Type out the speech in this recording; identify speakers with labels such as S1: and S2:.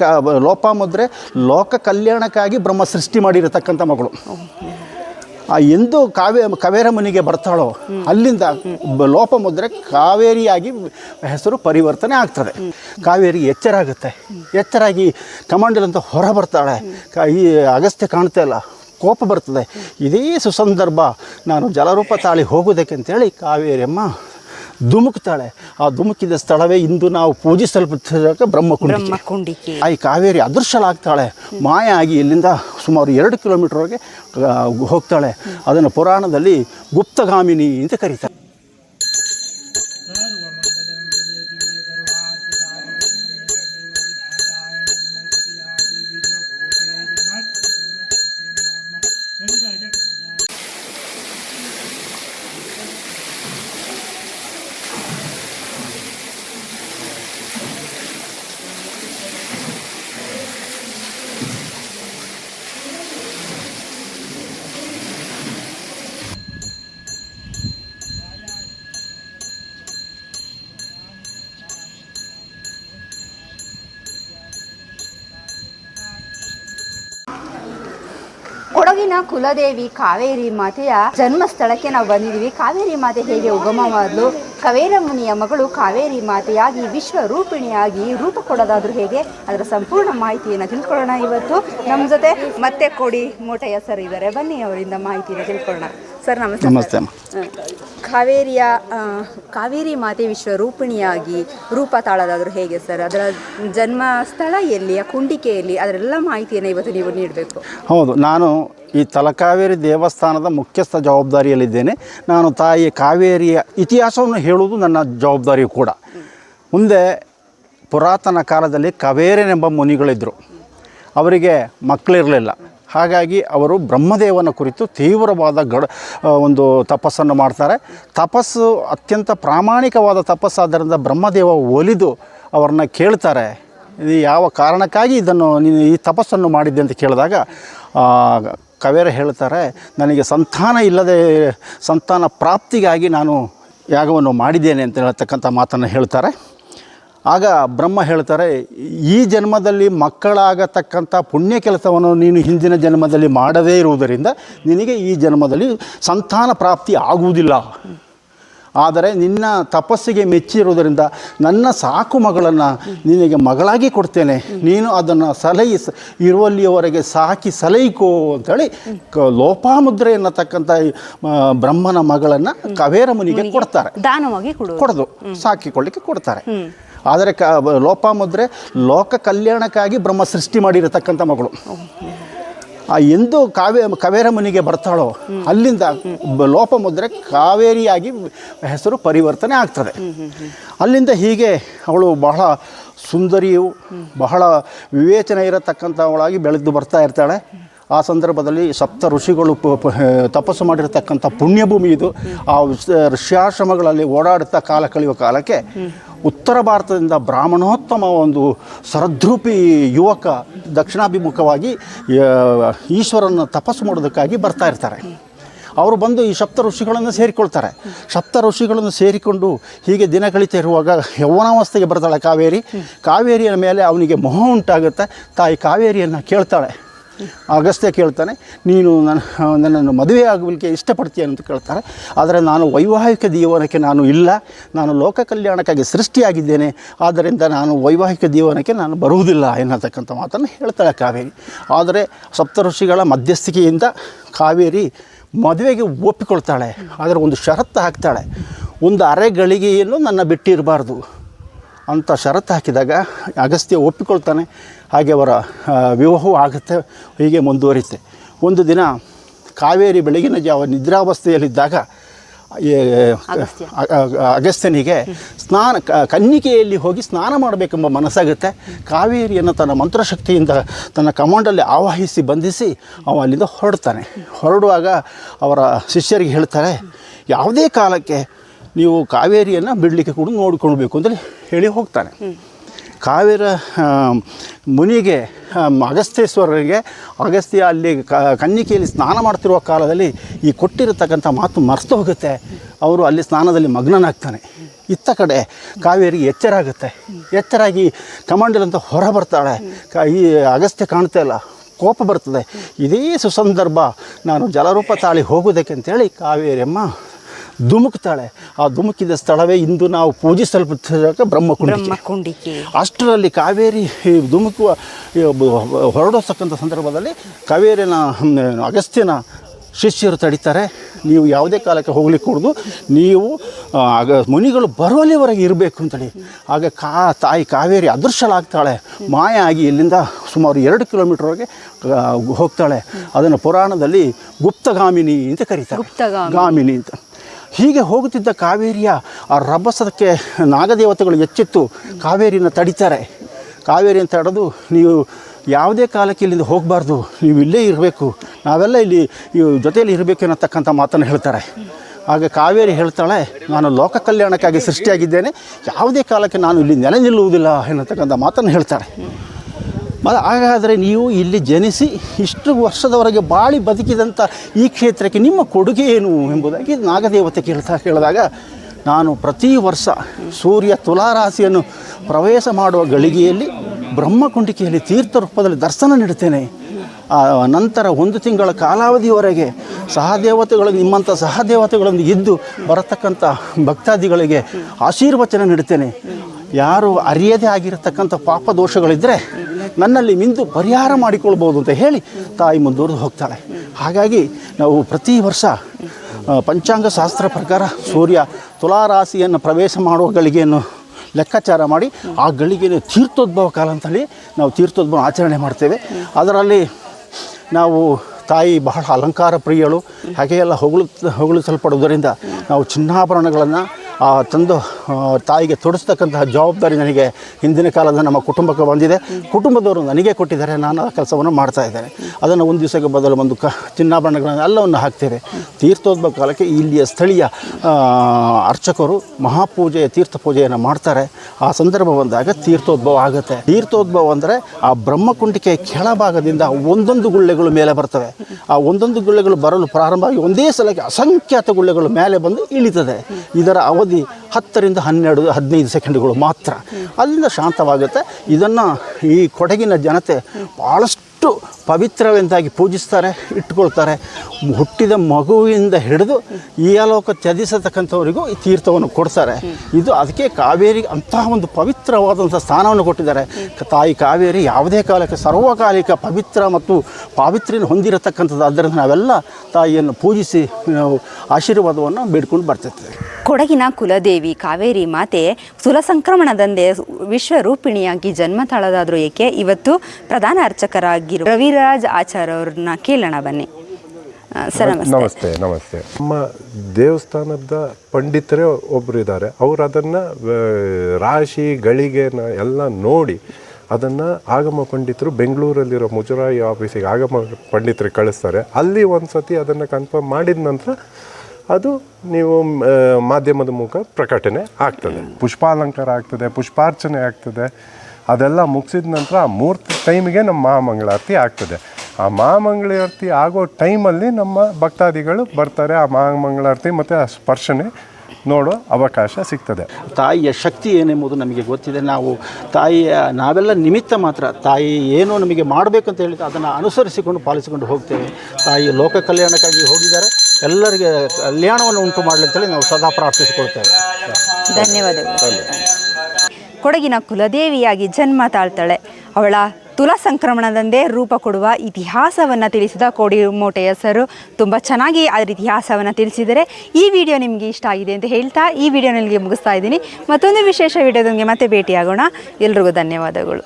S1: ಕ ಲೋಪಾಮುದ್ರೆ ಲೋಕ ಕಲ್ಯಾಣಕ್ಕಾಗಿ ಬ್ರಹ್ಮ ಸೃಷ್ಟಿ ಮಾಡಿರತಕ್ಕಂಥ ಮಗಳು. ಆ ಎಂದು ಕಾವೇ ಕಾವೇರ ಮುನಿಗೆ ಬರ್ತಾಳೋ, ಅಲ್ಲಿಂದ ಲೋಪಮುದ್ರೆ ಕಾವೇರಿಯಾಗಿ ಹೆಸರು ಪರಿವರ್ತನೆ ಆಗ್ತದೆ. ಕಾವೇರಿ ಎಚ್ಚರ ಆಗುತ್ತೆ ಎಚ್ಚರಾಗಿ ಕಮಾಂಡಲಂತ ಹೊರ ಬರ್ತಾಳೆ. ಈ ಅಗಸ್ತ್ಯ ಕಾಣ್ತಾ ಇಲ್ಲ. ಕೋಪ ಬರ್ತದೆ. ಇದೇ ಸುಸಂದರ್ಭ. ನಾನು ಜಲರೂಪ ತಾಳಿ ಹೋಗೋದಕ್ಕೆ ಅಂತೇಳಿ ಕಾವೇರಿಯಮ್ಮ ಧುಮುಕ್ತಾಳೆ. ಆ ಧುಮುಕಿದ ಸ್ಥಳವೇ ಇಂದು ನಾವು ಪೂಜಿಸಲ್ಪಟ್ಟಿರೋಕೆ ಬ್ರಹ್ಮಕುಂಡಿಕೆ. ಆ ಈ ಕಾವೇರಿ ಅದೃಶ್ಯಳಾಗ್ತಾಳೆ. ಮಾಯ ಆಗಿ ಇಲ್ಲಿಂದ ಸುಮಾರು ಎರಡು ಕಿಲೋಮೀಟರ್ವರೆಗೆ ಹೋಗ್ತಾಳೆ. ಅದನ್ನು ಪುರಾಣದಲ್ಲಿ ಗುಪ್ತಗಾಮಿನಿ ಅಂತ ಕರೀತಾರೆ.
S2: ಕೊಡಗಿನ ಕುಲದೇವಿ ಕಾವೇರಿ ಮಾತೆಯ ಜನ್ಮ ಸ್ಥಳಕ್ಕೆ ನಾವು ಬಂದಿದ್ದೀವಿ. ಕಾವೇರಿ ಮಾತೆ ಹೇಗೆ ಉಗಮವಾದ್ಲು? ಕವೇರ ಮುನಿಯ ಮಗಳು ಕಾವೇರಿ ಮಾತೆಯಾಗಿ ವಿಶ್ವ ರೂಪಿಣಿಯಾಗಿ ರೂಪ ಕೊಡೋದಾದ್ರೂ ಹೇಗೆ? ಅದರ ಸಂಪೂರ್ಣ ಮಾಹಿತಿಯನ್ನು ತಿಳ್ಕೊಳ್ಳೋಣ ಇವತ್ತು. ನಮ್ಮ ಜೊತೆ ಮತ್ತೆ ಕೊಡಿ ಮೋಟಯ್ಯ ಸರ್ ಇದ್ದಾರೆ. ಬನ್ನಿ ಅವರಿಂದ ಮಾಹಿತಿಯನ್ನು ತಿಳ್ಕೊಳ್ಳೋಣ. ಸರ್ ನಮಸ್ತೆ
S1: ನಮಸ್ತೆ ಅಮ್ಮ.
S2: ಕಾವೇರಿಯ ಕಾವೇರಿ ಮಾತೆ ವಿಶ್ವ ರೂಪಿಣಿಯಾಗಿ ರೂಪ ತಾಳೋದಾದ್ರೂ ಹೇಗೆ ಸರ್? ಅದರ ಜನ್ಮ ಸ್ಥಳ ಎಲ್ಲಿ ಆ ಕುಂಡಿಕೆಯಲ್ಲಿ ಅದರೆಲ್ಲ ಮಾಹಿತಿಯನ್ನು ಇವತ್ತು ನೀವು ನೀಡಬೇಕು.
S1: ಹೌದು ನಾನು ಈ ತಲಕಾವೇರಿ ದೇವಸ್ಥಾನದ ಮುಖ್ಯಸ್ಥ ಜವಾಬ್ದಾರಿಯಲ್ಲಿದ್ದೇನೆ. ನಾನು ತಾಯಿ ಕಾವೇರಿಯ ಇತಿಹಾಸವನ್ನು ಹೇಳುವುದು ನನ್ನ ಜವಾಬ್ದಾರಿಯು ಕೂಡ. ಮುಂದೆ ಪುರಾತನ ಕಾಲದಲ್ಲಿ ಕವೇರನೆಂಬ ಮುನಿಗಳಿದ್ದರು ಅವರಿಗೆ ಮಕ್ಕಳಿರಲಿಲ್ಲ ಹಾಗಾಗಿ ಅವರು ಬ್ರಹ್ಮದೇವನ ಕುರಿತು ತೀವ್ರವಾದ ಗಡ ಒಂದು ತಪಸ್ಸನ್ನು ಮಾಡ್ತಾರೆ. ತಪಸ್ಸು ಅತ್ಯಂತ ಪ್ರಾಮಾಣಿಕವಾದ ತಪಸ್ಸಾದ್ದರಿಂದ ಬ್ರಹ್ಮದೇವ ಒಲಿದು ಅವ್ರನ್ನ ಕೇಳ್ತಾರೆ. ಯಾವ ಕಾರಣಕ್ಕಾಗಿ ಇದನ್ನು ನೀನು ಈ ತಪಸ್ಸನ್ನು ಮಾಡಿದ್ದೆ ಅಂತ ಕೇಳಿದಾಗ ಕವೇರ ಹೇಳ್ತಾರೆ, ನನಗೆ ಸಂತಾನ ಇಲ್ಲದೆ, ಸಂತಾನ ಪ್ರಾಪ್ತಿಗಾಗಿ ನಾನು ಯಾಗವನ್ನು ಮಾಡಿದ್ದೇನೆ ಅಂತ ಹೇಳ್ತಕ್ಕಂಥ ಮಾತನ್ನು ಹೇಳ್ತಾರೆ. ಆಗ ಬ್ರಹ್ಮ ಹೇಳ್ತಾರೆ ಈ ಜನ್ಮದಲ್ಲಿ ಮಕ್ಕಳಾಗತಕ್ಕಂಥ ಪುಣ್ಯ ಕೆಲಸವನ್ನು ನೀನು ಹಿಂದಿನ ಜನ್ಮದಲ್ಲಿ ಮಾಡದೇ ಇರುವುದರಿಂದ ನಿನಗೆ ಈ ಜನ್ಮದಲ್ಲಿ ಸಂತಾನ ಪ್ರಾಪ್ತಿ ಆಗುವುದಿಲ್ಲ. ಆದರೆ ನಿನ್ನ ತಪಸ್ಸಿಗೆ ಮೆಚ್ಚಿರುವುದರಿಂದ ನನ್ನ ಸಾಕು ಮಗಳನ್ನು ನಿನಗೆ ಮಗಳಾಗಿ ಕೊಡ್ತೇನೆ. ನೀನು ಅದನ್ನು ಸಲಹಿ ಇರುವಲ್ಲಿಯವರೆಗೆ ಸಾಕಿ ಸಲಹಿಕೋ ಅಂತೇಳಿ ಕ ಲೋಪಾಮುದ್ರೆ ಎನ್ನತಕ್ಕಂಥ ಬ್ರಹ್ಮನ ಮಗಳನ್ನು ಕವೇರ ಮುನಿಗೆ ಕೊಡ್ತಾರೆ.
S2: ದಾನವಾಗಿ ಕೊಡು
S1: ಕೊಡೋದು ಸಾಕಿಕೊಳ್ಳಿಕ್ಕೆ ಕೊಡ್ತಾರೆ. ಆದರೆ ಕ ಲೋಪಾಮುದ್ರೆ ಲೋಕ ಕಲ್ಯಾಣಕ್ಕಾಗಿ ಬ್ರಹ್ಮ ಸೃಷ್ಟಿ ಮಾಡಿರತಕ್ಕಂಥ ಮಗಳು. ಆ ಎಂದು ಕಾವೇ ಕವೇರ ಮುನಿಗೆ ಬರ್ತಾಳೋ, ಅಲ್ಲಿಂದ ಲೋಪಮುದ್ರೆ ಕಾವೇರಿಯಾಗಿ ಹೆಸರು ಪರಿವರ್ತನೆ ಆಗ್ತದೆ. ಅಲ್ಲಿಂದ ಹೀಗೆ ಅವಳು ಬಹಳ ಸುಂದರಿಯು, ಬಹಳ ವಿವೇಚನೆ ಇರತಕ್ಕಂಥವಳಾಗಿ ಬೆಳೆದು ಬರ್ತಾ ಇರ್ತಾಳೆ. ಆ ಸಂದರ್ಭದಲ್ಲಿ ಸಪ್ತ ಋಷಿಗಳು ತಪಸ್ಸು ಮಾಡಿರತಕ್ಕಂಥ ಪುಣ್ಯಭೂಮಿ ಇದು. ಆ ಋಷ- ಋಷ್ಯಾಶ್ರಮಗಳಲ್ಲಿ ಓಡಾಡುತ್ತಾ ಕಾಲ ಕಳೆಯುವ ಕಾಲಕ್ಕೆ ಉತ್ತರ ಭಾರತದಿಂದ ಬ್ರಾಹ್ಮಣೋತ್ತಮ ಒಂದು ಸರದ್ರೂಪಿ ಯುವಕ ದಕ್ಷಿಣಾಭಿಮುಖವಾಗಿ ಈಶ್ವರನ ತಪಸ್ಸು ಮಾಡೋದಕ್ಕಾಗಿ ಬರ್ತಾ ಇರ್ತಾರೆ. ಅವರು ಬಂದು ಈ ಸಪ್ತ ಋಷಿಗಳನ್ನು ಸೇರಿಕೊಳ್ತಾರೆ. ಸಪ್ತ ಋಷಿಗಳನ್ನು ಸೇರಿಕೊಂಡು ಹೀಗೆ ದಿನ ಕಳೀತಾ ಇರುವಾಗ ಯೌವನಾವಸ್ಥೆಗೆ ಬರ್ತಾಳೆ ಕಾವೇರಿ. ಕಾವೇರಿಯ ಮೇಲೆ ಅವನಿಗೆ ಮೊಹ ಉಂಟಾಗುತ್ತೆ. ತಾಯಿ ಕಾವೇರಿಯನ್ನು ಕೇಳ್ತಾಳೆ. ಅಗಸ್ತ್ಯ ಕೇಳ್ತಾನೆ, ನೀನು ನನ್ನ, ನನ್ನನ್ನು ಮದುವೆ ಆಗಲಿಕ್ಕೆ ಇಷ್ಟಪಡ್ತೀಯ ಅಂತ ಕೇಳ್ತಾರೆ. ಆದರೆ ನಾನು ವೈವಾಹಿಕ ಜೀವನಕ್ಕೆ ನಾನು ಇಲ್ಲ, ನಾನು ಲೋಕ ಕಲ್ಯಾಣಕ್ಕಾಗಿ ಸೃಷ್ಟಿಯಾಗಿದ್ದೇನೆ, ಆದ್ದರಿಂದ ನಾನು ವೈವಾಹಿಕ ಜೀವನಕ್ಕೆ ನಾನು ಬರುವುದಿಲ್ಲ ಎನ್ನತಕ್ಕಂಥ ಮಾತನ್ನು ಹೇಳ್ತಾಳೆ ಕಾವೇರಿ. ಆದರೆ ಸಪ್ತಋಷಿಗಳ ಮಧ್ಯಸ್ಥಿಕೆಯಿಂದ ಕಾವೇರಿ ಮದುವೆಗೆ ಒಪ್ಪಿಕೊಳ್ತಾಳೆ, ಆದರೆ ಒಂದು ಷರತ್ತು ಹಾಕ್ತಾಳೆ, ಒಂದು ಅರೆ ಗಳಿಗೆಯನ್ನು ನನ್ನ ಬಿಟ್ಟಿರಬಾರ್ದು ಅಂತ ಷರತ್ತು ಹಾಕಿದಾಗ ಅಗಸ್ತ್ಯ ಒಪ್ಪಿಕೊಳ್ತಾನೆ. ಹಾಗೆ ಅವರ ವಿವಾಹವೂ ಆಗುತ್ತೆ ಹೀಗೆ ಮುಂದುವರಿಯುತ್ತೆ. ಒಂದು ದಿನ ಕಾವೇರಿ ಬೆಳಗಿನ ಜಾವ ನಿದ್ರಾವಸ್ಥೆಯಲ್ಲಿದ್ದಾಗ ಅಗಸ್ತ್ಯನಿಗೆ ಸ್ನಾನ ಕನ್ನಿಕೆಯಲ್ಲಿ ಹೋಗಿ ಸ್ನಾನ ಮಾಡಬೇಕೆಂಬ ಮನಸ್ಸಾಗುತ್ತೆ. ಕಾವೇರಿಯನ್ನು ತನ್ನ ಮಂತ್ರಶಕ್ತಿಯಿಂದ ತನ್ನ ಕಮಾಂಡಲ್ಲಿ ಆವಾಹಿಸಿ ಬಂಧಿಸಿ ಅವ ಅಲ್ಲಿಂದ ಹೊರಡ್ತಾನೆ. ಹೊರಡುವಾಗ ಅವರ ಶಿಷ್ಯರಿಗೆ ಹೇಳ್ತಾರೆ ಯಾವುದೇ ಕಾಲಕ್ಕೆ ನೀವು ಕಾವೇರಿಯನ್ನು ಬಿಡಲಿಕ್ಕೆ ಕೂಡ ನೋಡಿಕೊಳ್ಬೇಕು ಅಂತೇಳಿ ಹೇಳಿ ಹೋಗ್ತಾನೆ. ಕಾವೇರ ಮುನಿಗೆ ಅಗಸ್ತ್ಯೇಶ್ವರರಿಗೆ, ಅಗಸ್ತ್ಯ ಅಲ್ಲಿ ಕನ್ನಿಕೆಯಲ್ಲಿ ಸ್ನಾನ ಮಾಡ್ತಿರುವ ಕಾಲದಲ್ಲಿ ಈ ಕೊಟ್ಟಿರತಕ್ಕಂಥ ಮಾತು ಮರೆತು ಹೋಗುತ್ತೆ. ಅವರು ಅಲ್ಲಿ ಸ್ನಾನದಲ್ಲಿ ಮಗ್ನನಾಗ್ತಾನೆ. ಇತ್ತ ಕಡೆ ಕಾವೇರಿಗೆ ಎಚ್ಚರ ಆಗುತ್ತೆ. ಎಚ್ಚರಾಗಿ ಕಮಾಂಡಲ್ ಹೊರ ಬರ್ತಾಳೆ. ಕ, ಈ ಅಗಸ್ತ್ಯ ಕಾಣ್ತಾ ಇಲ್ಲ ಕೋಪ ಬರ್ತದೆ. ಇದೇ ಸುಸಂದರ್ಭ ನಾನು ಜಲರೂಪ ತಾಳಿ ಹೋಗೋದಕ್ಕೆ ಅಂತೇಳಿ ಕಾವೇರಿಯಮ್ಮ ಧುಮುಕ್ತಾಳೆ. ಆ ಧುಮುಕಿದ ಸ್ಥಳವೇ ಇಂದು ನಾವು ಪೂಜಿಸಲ್ಪಟ್ಟ ಬ್ರಹ್ಮಕುಂಡಿ
S2: ಬ್ರಹ್ಮಕುಂಡಿಕೆ.
S1: ಅಷ್ಟರಲ್ಲಿ ಕಾವೇರಿ ಧುಮುಕುವ ಹೊರಡತಕ್ಕಂಥ ಸಂದರ್ಭದಲ್ಲಿ ಕಾವೇರಿನ ಅಗಸ್ತ್ಯನ ಶಿಷ್ಯರು ತಡೀತಾರೆ. ನೀವು ಯಾವುದೇ ಕಾಲಕ್ಕೆ ಹೋಗ್ಲಿಕ್ಕೆ ಕೊಡೋದು ನೀವು ಆಗ ಮುನಿಗಳು ಬರುವಲ್ಲಿವರೆಗೆ ಇರಬೇಕು ಅಂತೇಳಿ. ಆಗ ಕಾ ತಾಯಿ ಕಾವೇರಿ ಅದೃಶ್ಯಲಾಗ್ತಾಳೆ ಮಾಯ ಆಗಿ ಇಲ್ಲಿಂದ ಸುಮಾರು ಎರಡು ಕಿಲೋಮೀಟರ್ವರೆಗೆ ಹೋಗ್ತಾಳೆ. ಅದನ್ನು ಪುರಾಣದಲ್ಲಿ ಗುಪ್ತಗಾಮಿನಿ ಅಂತ ಕರೀತಾರೆ.
S2: ಗುಪ್ತಗಾಮಿನಿ.
S1: ಗಾಮಿನಿ ಅಂತ. ಹೀಗೆ ಹೋಗುತ್ತಿದ್ದ ಕಾವೇರಿಯ ಆ ರಭಸಕ್ಕೆ ನಾಗದೇವತೆಗಳು ಎಚ್ಚೆತ್ತು, ಕಾವೇರಿನ ತಡಿತಾರೆ. ಕಾವೇರಿಯನ್ನು ತಡೆದು ನೀವು ಯಾವುದೇ ಕಾಲಕ್ಕೆ ಇಲ್ಲಿಂದ ಹೋಗಬಾರ್ದು, ನೀವು ಇಲ್ಲೇ ಇರಬೇಕು. ನಾವೆಲ್ಲ ಇಲ್ಲಿ ಜೊತೆಯಲ್ಲಿ ಇರಬೇಕು ಅನ್ನತಕ್ಕಂಥ ಮಾತನ್ನು ಹೇಳ್ತಾರೆ. ಆಗ ಕಾವೇರಿ ಹೇಳ್ತಾಳೆ, ನಾನು ಲೋಕ ಕಲ್ಯಾಣಕ್ಕಾಗಿ ಸೃಷ್ಟಿಯಾಗಿದ್ದೇನೆ, ಯಾವುದೇ ಕಾಲಕ್ಕೆ ನಾನು ಇಲ್ಲಿ ನೆಲೆ ನಿಲ್ಲುವುದಿಲ್ಲ ಎನ್ನತಕ್ಕಂಥ ಮಾತನ್ನು ಹೇಳ್ತಾರೆ. ಮ- ಹಾಗಾದರೆ ನೀವು ಇಲ್ಲಿ ಜನಿಸಿ ಇಷ್ಟು ವರ್ಷದವರೆಗೆ ಬಾಳಿ ಬದುಕಿದಂಥ ಈ ಕ್ಷೇತ್ರಕ್ಕೆ ನಿಮ್ಮ ಕೊಡುಗೆ ಏನು ಎಂಬುದಾಗಿ ನಾಗದೇವತೆ ಕೇಳ್ತಾ ಕೇಳಿದಾಗ, ನಾನು ಪ್ರತಿ ವರ್ಷ ಸೂರ್ಯ ತುಲಾರಾಶಿಯನ್ನು ಪ್ರವೇಶ ಮಾಡುವ ಗಳಿಗೆಯಲ್ಲಿ ಬ್ರಹ್ಮಕುಂಡಿಕೆಯಲ್ಲಿ ತೀರ್ಥ ರೂಪದಲ್ಲಿ ದರ್ಶನ ನೀಡುತ್ತೇನೆ. ನಂತರ ಒಂದು ತಿಂಗಳ ಕಾಲಾವಧಿಯವರೆಗೆ ಸಹದೇವತೆಗಳು ನಿಮ್ಮಂಥ ಸಹದೇವತೆಗಳನ್ನು ಇದ್ದು ಬರತಕ್ಕಂಥ ಭಕ್ತಾದಿಗಳಿಗೆ ಆಶೀರ್ವಚನ ನೀಡುತ್ತೇನೆ. ಯಾರು ಅರಿಯದೇ ಆಗಿರತಕ್ಕಂಥ ಪಾಪ ದೋಷಗಳಿದ್ದರೆ ನನ್ನಲ್ಲಿ ಮಿಂದು ಪರಿಹಾರ ಮಾಡಿಕೊಳ್ಬೋದು ಅಂತ ಹೇಳಿ ತಾಯಿ ಮುಂದುವರೆದು ಹೋಗ್ತಾಳೆ. ಹಾಗಾಗಿ ನಾವು ಪ್ರತಿ ವರ್ಷ ಪಂಚಾಂಗ ಶಾಸ್ತ್ರ ಪ್ರಕಾರ ಸೂರ್ಯ ತುಲಾರಾಶಿಯನ್ನು ಪ್ರವೇಶ ಮಾಡುವ ಗಳಿಗೆಯನ್ನು ಲೆಕ್ಕಾಚಾರ ಮಾಡಿ ಆ ಗಳಿಗೆಯನ್ನು ತೀರ್ಥೋದ್ಭವ ಕಾಲ ಅಂತೇಳಿ ನಾವು ತೀರ್ಥೋದ್ಭವ ಆಚರಣೆ ಮಾಡ್ತೇವೆ. ಅದರಲ್ಲಿ ನಾವು ತಾಯಿ ಬಹಳ ಅಲಂಕಾರ ಪ್ರಿಯಳು, ಹಾಗೆ ಎಲ್ಲ ಹೊಗಳು ಹೊಗಳಿಸಲ್ಪಡುವುದರಿಂದ ನಾವು ಚಿನ್ನಾಭರಣಗಳನ್ನು ತಂದು ತಾಯಿಗೆ ತೊಡಿಸ್ತಕ್ಕಂತಹ ಜವಾಬ್ದಾರಿ ನನಗೆ ಹಿಂದಿನ ಕಾಲದ ನಮ್ಮ ಕುಟುಂಬಕ್ಕೆ ಬಂದಿದೆ. ಕುಟುಂಬದವರು ನನಗೆ ಕೊಟ್ಟಿದ್ದಾರೆ, ನಾನು ಆ ಕೆಲಸವನ್ನು ಮಾಡ್ತಾ ಇದ್ದೇನೆ. ಅದನ್ನು ಒಂದು ದಿವಸಕ್ಕೆ ಬದಲು ಒಂದು ಕ, ಚಿನ್ನಾಭರಣಗಳನ್ನು ಎಲ್ಲವನ್ನು ಹಾಕ್ತೇವೆ. ತೀರ್ಥೋದ್ಭವ ಕಾಲಕ್ಕೆ ಇಲ್ಲಿಯ ಸ್ಥಳೀಯ ಅರ್ಚಕರು ಮಹಾಪೂಜೆಯ ತೀರ್ಥ ಪೂಜೆಯನ್ನು ಮಾಡ್ತಾರೆ. ಆ ಸಂದರ್ಭ ಬಂದಾಗ ತೀರ್ಥೋದ್ಭವ ಆಗುತ್ತೆ. ತೀರ್ಥೋದ್ಭವ ಅಂದರೆ ಆ ಬ್ರಹ್ಮಕುಂಡಿಕೆಯ ಕೆಳಭಾಗದಿಂದ ಒಂದೊಂದು ಗುಳ್ಳೆಗಳು ಮೇಲೆ ಬರ್ತವೆ. ಆ ಒಂದೊಂದು ಗುಳ್ಳೆಗಳು ಬರಲು ಪ್ರಾರಂಭವಾಗಿ ಒಂದೇ ಸಲಕ್ಕೆ ಅಸಂಖ್ಯಾತ ಗುಳ್ಳೆಗಳು ಮೇಲೆ ಬಂದು ಇಳಿತದೆ. ಇದರ ಅವಧಿ ಹತ್ತರಿಂದ ಹನ್ನೆರಡು, ಹದಿನೈದು ಸೆಕೆಂಡ್ಗಳು ಮಾತ್ರ. ಅಲ್ಲಿಂದ ಶಾಂತವಾಗುತ್ತೆ. ಇದನ್ನು ಈ ಕೊಡಗಿನ ಜನತೆ ಭಾಳಷ್ಟು ಪವಿತ್ರವೆಂದಾಗಿ ಪೂಜಿಸ್ತಾರೆ, ಇಟ್ಕೊಳ್ತಾರೆ. ಹುಟ್ಟಿದ ಮಗುವಿಂದ ಹಿಡಿದು ಈ ಆಲೋಕ ತ್ಯಜಿಸತಕ್ಕಂಥವರಿಗೂ ಈ ತೀರ್ಥವನ್ನು ಕೊಡ್ತಾರೆ. ಇದು ಅದಕ್ಕೆ ಕಾವೇರಿಗೆ ಅಂತಹ ಒಂದು ಪವಿತ್ರವಾದಂಥ ಸ್ಥಾನವನ್ನು ಕೊಟ್ಟಿದ್ದಾರೆ. ತಾಯಿ ಕಾವೇರಿ ಯಾವುದೇ ಕಾಲಕ್ಕೆ ಸರ್ವಕಾಲಿಕ ಪವಿತ್ರ ಮತ್ತು ಪಾವಿತ್ರ್ಯನ ಹೊಂದಿರತಕ್ಕಂಥದ್ದು. ಆದ್ದರಿಂದ ನಾವೆಲ್ಲ ತಾಯಿಯನ್ನು ಪೂಜಿಸಿ ಆಶೀರ್ವಾದವನ್ನು ಬೇಡ್ಕೊಂಡು ಬರ್ತಿರ್ತೇವೆ
S2: ಕೊಡಗಿನ ಕುಲದೇವಿ ಕಾವೇರಿ ಮಾತೆ ಸುಲ ವಿಶ್ವರೂಪಿಣಿಯಾಗಿ ಜನ್ಮ ತಾಳದಾದರೂ ಏಕೆ? ಇವತ್ತು ಪ್ರಧಾನ ಅರ್ಚಕರಾಗಿರುವ ರವಿರಾಜ್ ಆಚಾರ್ಯ ಅವ್ರನ್ನ ಕೇಳೋಣ ಬನ್ನಿ. ಸರ್, ನಮಸ್ತೆ.
S3: ನಮಸ್ತೆ ನಮಸ್ತೆ. ನಮ್ಮ ದೇವಸ್ಥಾನದ ಪಂಡಿತರೇ ಒಬ್ಬರು ಇದ್ದಾರೆ. ಅವರು ಅದನ್ನು ರಾಶಿ ಗಳಿಗೆನ ಎಲ್ಲ ನೋಡಿ ಅದನ್ನು ಆಗಮ ಪಂಡಿತರು ಬೆಂಗಳೂರಲ್ಲಿರೋ ಮುಜರಾಯಿ ಆಫೀಸಿಗೆ ಆಗಮ ಪಂಡಿತರಿಗೆ ಕಳಿಸ್ತಾರೆ. ಅಲ್ಲಿ ಒಂದು ಸತಿ ಅದನ್ನು ಕನ್ಫರ್ಮ್ ಮಾಡಿದ ನಂತರ ಅದು ನೀವು ಮಾಧ್ಯಮದ ಮೂಲಕ ಪ್ರಕಟಣೆ ಆಗ್ತದೆ. ಪುಷ್ಪಾಲಂಕಾರ ಆಗ್ತದೆ ಪುಷ್ಪಾರ್ಚನೆ ಆಗ್ತದೆ ಅದೆಲ್ಲ ಮುಗಿಸಿದ ನಂತರ ಆ ಮೂರ್ತಿ ಟೈಮಿಗೆ ನಮ್ಮ ಮಹಾಮಂಗಳಾರತಿ ಆಗ್ತದೆ. ಆ ಮಹಾಮಂಗಳಾರತಿ ಆಗೋ ಟೈಮಲ್ಲಿ ನಮ್ಮ ಭಕ್ತಾದಿಗಳು ಬರ್ತಾರೆ ಆ ಮಹಾಮಂಗಳಾರತಿ ಮತ್ತು ಆ ಸ್ಪರ್ಶನೆ ನೋಡೋ ಅವಕಾಶ ಸಿಗ್ತದೆ.
S1: ತಾಯಿಯ ಶಕ್ತಿ ಏನೆಂಬುದು ನಮಗೆ ಗೊತ್ತಿದೆ. ನಾವು ತಾಯಿಯ ನಾವೆಲ್ಲ ನಿಮಿತ್ತ ಮಾತ್ರ ತಾಯಿ ಏನು ನಮಗೆ ಮಾಡಬೇಕು ಅಂತ ಹೇಳಿದ್ರೆ ಅದನ್ನು ಅನುಸರಿಸಿಕೊಂಡು ಪಾಲಿಸಿಕೊಂಡು ಹೋಗ್ತೇವೆ. ತಾಯಿ ಲೋಕ ಕಲ್ಯಾಣಕ್ಕಾಗಿ ಹೋಗಿದ್ದಾರೆ. ಎಲ್ಲರಿಗೆ ಕಲ್ಯಾಣವನ್ನು ಉಂಟು ಮಾಡಲಿ ಅಂತೇಳಿ ನಾವು ಸದಾ ಪ್ರಾರ್ಥಿಸಿಕೊಳ್ತೇವೆ.
S2: ಧನ್ಯವಾದಗಳು. ಕೊಡಗಿನ ಕುಲದೇವಿಯಾಗಿ ಜನ್ಮ ತಾಳ್ತಾಳೆ. ಅವಳ ತುಲಾ ಸಂಕ್ರಮಣದಂದೇ ರೂಪ ಕೊಡುವ ಇತಿಹಾಸವನ್ನು ತಿಳಿಸಿದ ಕೋಡಿಮೋಟೆಯ ಸರು. ತುಂಬ ಚೆನ್ನಾಗಿ ಅದರ ಇತಿಹಾಸವನ್ನು ತಿಳಿಸಿದರೆ ಈ ವಿಡಿಯೋ ನಿಮಗೆ ಇಷ್ಟ ಆಗಿದೆ ಅಂತ ಹೇಳ್ತಾ ಈ ವಿಡಿಯೋ ನಿಮಗೆ ಮುಗಿಸ್ತಾ ಇದ್ದೀನಿ. ಮತ್ತೊಂದು ವಿಶೇಷ ವಿಡಿಯೋದೊಂದಿಗೆ ಮತ್ತೆ ಭೇಟಿಯಾಗೋಣ. ಎಲ್ರಿಗೂ ಧನ್ಯವಾದಗಳು.